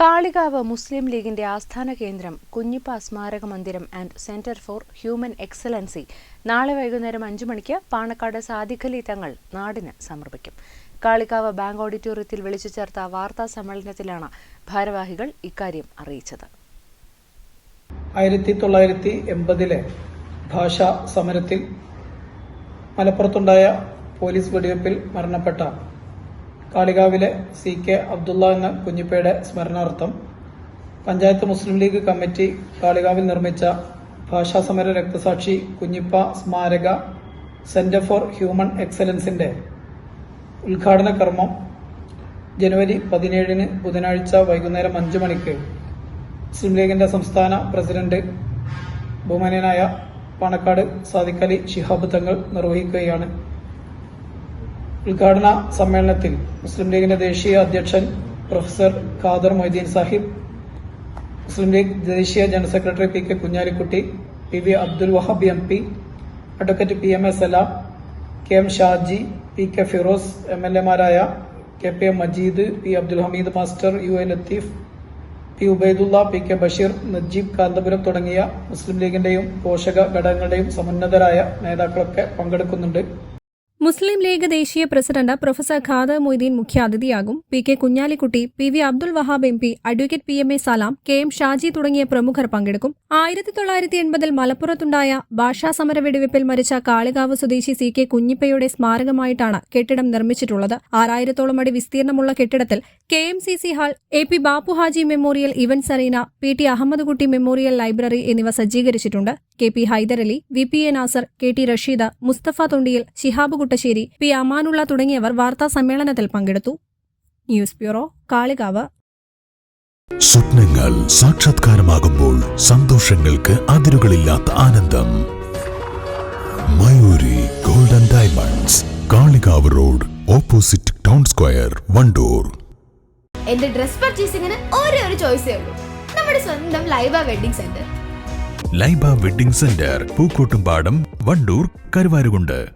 കാളികാവ് മുസ്ലിം ലീഗിന്റെ ആസ്ഥാന കേന്ദ്രം കുഞ്ഞിപ്പ സ്മാരക മന്ദിരം and centre for human excellency. നാളെ വൈകുന്നേരം അഞ്ചു മണിക്ക് പാണക്കാട് സാദിഖലി തങ്ങൾ നാടിന് സമർപ്പിക്കും. കാളികാവ് ബാങ്ക് ഓഡിറ്റോറിയത്തിൽ വിളിച്ചു ചേർത്ത വാർത്താ സമ്മേളനത്തിലാണ് ഭാരവാഹികൾ ഇക്കാര്യം അറിയിച്ചത്. ആയിരത്തി തൊള്ളായിരത്തി എൺപതിലെ ഭാഷാ സമരത്തിൽ മലപ്പുറത്തുണ്ടായ പോലീസ് വെടിവെപ്പിൽ മരണപ്പെട്ട കാളികാവിലെ സി കെ അബ്ദുള്ള എന്ന കുഞ്ഞിപ്പയുടെ സ്മരണാർത്ഥം പഞ്ചായത്ത് മുസ്ലിം ലീഗ് കമ്മിറ്റി കാളികാവിൽ നിർമ്മിച്ച ഭാഷാസമര രക്തസാക്ഷി കുഞ്ഞിപ്പ സ്മാരക സെന്റർ ഫോർ ഹ്യൂമൻ എക്സലൻസിന്റെ ഉദ്ഘാടന കർമ്മം ജനുവരി പതിനേഴിന് ബുധനാഴ്ച വൈകുന്നേരം അഞ്ചു മണിക്ക് മുസ്ലിം ലീഗിന്റെ സംസ്ഥാന പ്രസിഡന്റ് ബഹുമാനീയനായ പാണക്കാട് സാദിഖലി ശിഹാബ് തങ്ങൾ നിർവഹിക്കുകയാണ്. ഉദ്ഘാടന സമ്മേളനത്തിൽ മുസ്ലിം ലീഗിന്റെ ദേശീയ അധ്യക്ഷൻ പ്രൊഫസർ ഖാദർ മൊയ്തീൻ സാഹിബ് മുസ്ലിം ലീഗ് ദേശീയ general secretary P K Kunhalikutty P V Abdul Wahab M P advocate P M A Salam K M Shaji P K Firoz M L എമാരായ K P M Majeed P Abdul Hameed master U A Latheef P Ubaidulla P K Basheer Najeeb Kanthapuram തുടങ്ങിയ മുസ്ലിം ലീഗിന്റെയും പോഷക ഘടകങ്ങളുടെയും സമുന്നതരായ നേതാക്കളൊക്കെ പങ്കെടുക്കുന്നുണ്ട്. മുസ്ലിം ലീഗ് ദേശീയ president professor Khader Moideen മുഖ്യാതിഥിയാകും. P K Kunhalikutty P V Abdul Wahab M P advocate P M A Salam K M Shaji തുടങ്ങിയ പ്രമുഖർ പങ്കെടുക്കും. ആയിരത്തി തൊള്ളായിരത്തി എൺപതിൽ മലപ്പുറത്തുണ്ടായ ഭാഷാ സമര വെടിവെപ്പിൽ മരിച്ച കാളികാവ് സ്വദേശി സി കെ കുഞ്ഞിപ്പയുടെ സ്മാരകമായിട്ടാണ് കെട്ടിടം നിർമ്മിച്ചിട്ടുള്ളത്. ആറായിരത്തോളം അടി വിസ്തീർണമുള്ള കെട്ടിടത്തിൽ K M C C hall A P Bappuhaji memorial events arena P T Ahammedkutty memorial library എന്നിവ സജ്ജീകരിച്ചിട്ടുണ്ട്. K P Hyderali V P A Nasar K T Rasheeda Musthafa Thondiyil Shihab Kuttassery P Amanulla തുടങ്ങിയവർ വാർത്താ സമ്മേളനത്തിൽ പങ്കെടുത്തു. News bureau Kalikavu. സ്വപ്നങ്ങൾ സാക്ഷാത്കാരമാകുമ്പോൾ സന്തോഷങ്ങൾക്ക് അതിരുകളില്ലാത്ത ആനന്ദം. Mayuri golden diamonds Kalikavu road opposite town square Wandoor. എന്റെ ഡ്രസ് പർച്ചേസിംഗിന് ഒരേ ഒരു ചോയ്സേ ഉള്ളൂ. നമ്മുടെ സ്വന്തം Laiba wedding centre. Laiba wedding centre Pookkottumpadam Wandoor Karuvarakundu.